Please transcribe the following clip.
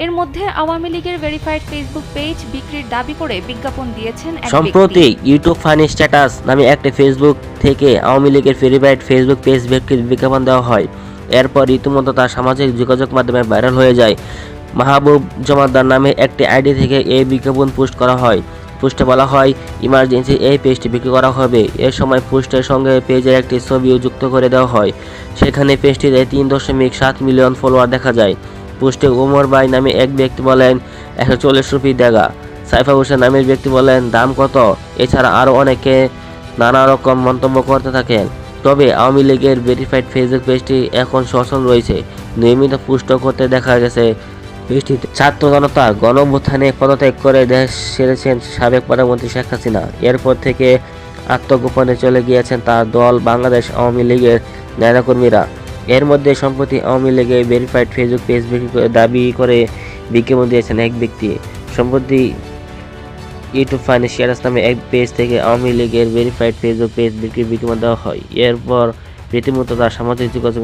এর মধ্যে আওয়ামী লীগের ভেরিফাইড ফেসবুক পেজ বিক্রির দাবি করে বিজ্ঞাপন দিয়েছেন সম্প্রতি ইউটিউব ফানি স্ট্যাটাস নামে একটি ফেসবুক থেকে আওয়ামী লীগের ভেরিফাইড ফেসবুক পেজ বিক্রির বিজ্ঞাপন দেওয়া হয়। এরপর রীতিমতো তার সামাজিক যোগাযোগ মাধ্যমে ভাইরাল হয়ে যায়। মাহবুব জমাদ্দার নামে একটি আইডি থেকে এই বিজ্ঞাপন পোস্ট করা হয়। পোস্টে বলা হয়, ইমার্জেন্সি এই পেজটি বিক্রি করা হবে। এ সময় পোস্টের সঙ্গে পেজের একটি ছবিও যুক্ত করে দেওয়া হয়। সেখানে পেজটিতে তিন দশমিক সাত মিলিয়ন ফলোয়ার দেখা যায়। পোস্টে ওমর বাই নামে এক ব্যক্তি বলেন, একশো চল্লিশ রুপি দেগা সাইফা হোসেন নামের ব্যক্তি বলেন, দাম কত? এছাড়া আরও অনেকে নানা রকম মন্তব্য করতে থাকেন। তবে আওয়ামী লীগের ভেরিফাইড ফেসবুক পেজটি এখন সচল রয়েছে। নিয়মিত পুষ্ট করতে দেখা গেছে পেজটিতে ছাত্র জনতা গণভ্যুত্থানে পদত্যাগ করে দেশ সেরেছেন সাবেক প্রধানমন্ত্রী শেখ হাসিনা। এরপর থেকে আত্মগোপনে চলে গিয়েছেন তার দল বাংলাদেশ আওয়ামী লীগের নেতাকর্মীরা। এর মধ্যে সম্প্রতি আওয়ামী লীগের ভেরিফাইড ফেসবুক পেজ দাবি করে বিজ্ঞাপন দিয়েছেন এক ব্যক্তি। সম্প্রতি ইউটিউব ফাইন্যান্সিয়ালস নামে এক পেজ থেকে আওয়ামী লীগের ভেরিফাইড ফেসবুক পেজ বিক্রি বিজ্ঞাপন দেওয়া হয়। এরপর রীতিমতো তার সামাজিক যোগাযোগ